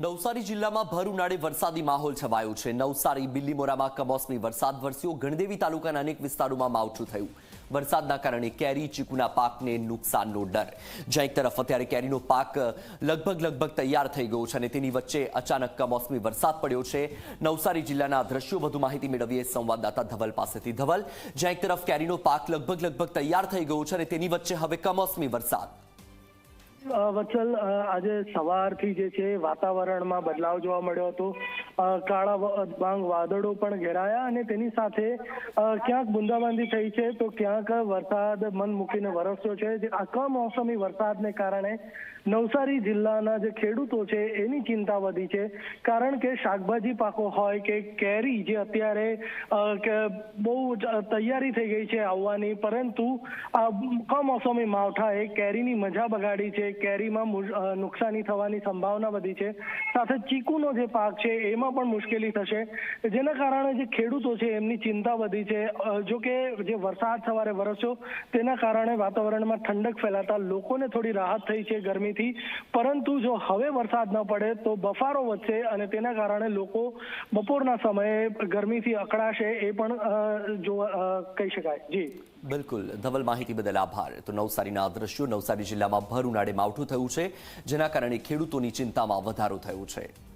નવસારી જિલ્લામાં ભર ઉનાળે વરસાદી માહોલ છવાયો છે. નવસારી, બિલ્લીમોરામાં કમોસમી વરસાદ વરસ્યો. ગણદેવી તાલુકાના અનેક વિસ્તારોમાં માવઠું થયું. વરસાદના કારણે કેરી, ચીકુના પાકને નુકસાનનો ડર. જ્યાં એક તરફ અત્યારે કેરીનો પાક લગભગ લગભગ તૈયાર થઈ ગયો છે અને તેની વચ્ચે અચાનક કમોસમી વરસાદ પડ્યો છે. નવસારી જિલ્લાના દ્રશ્યો વધુ માહિતી મેળવીએ સંવાદદાતા ધવલ પાસેથી. ધવલ જ્યાં એક તરફ કેરીનો પાક લગભગ લગભગ તૈયાર થઈ ગયો છે અને તેની વચ્ચે હવે કમોસમી વરસાદ. વત્સલ આજે સવારથી જે છે વાતાવરણમાં બદલાવ જોવા મળ્યો હતો. કાળા ભાંગ વાદળો પણ ઘેરાયા અને તેની સાથે ક્યાંક બુંદાબાંદી થઈ છે તો ક્યાંક વરસાદ મન મૂકીને વરસ્યો છે. જે આ કમોસમી વરસાદને કારણે નવસારી જિલ્લાના જે ખેડૂતો છે એની ચિંતા વધી છે. કારણ કે શાકભાજી પાકો હોય કે કેરી જે અત્યારે બહુ તૈયારી થઈ ગઈ છે આવવાની, પરંતુ આ કમોસમી માવઠાએ કેરીની મજા બગાડી છે. કેરીમાં નુકસાની થવાની સંભાવના વધી છે. સાથે ચીકુનો જે પાક છે એમાં પણ મુશ્કેલી થશે. જેના કારણે જે ખેડૂતો છે, એમની ચિંતા વધી છે. જો કે જે વરસાદ સવારે વરસ્યો, તેના કારણે વાતાવરણમાં ઠંડક ફેલાતા લોકોને થોડી રાહત થઈ છે ગરમીથી. પરંતુ જો હવે વરસાદ ન પડે, તો બફારો વધશે અને તેના કારણે લોકો બપોરના સમયે ગરમીથી અકળાશે એ પણ જો કહી શકાય. જી. બિલકુલ. ધવલ માહિતી બદલ આભાર. તો નવસારીના અદ્રશ્યો દ્રશ્યો નવસારી જિલ્લામાં ભર ઉનાળે માવઠું થયું છે, જેના કારણે ખેડૂતોની ચિંતામાં વધારો થયો છે.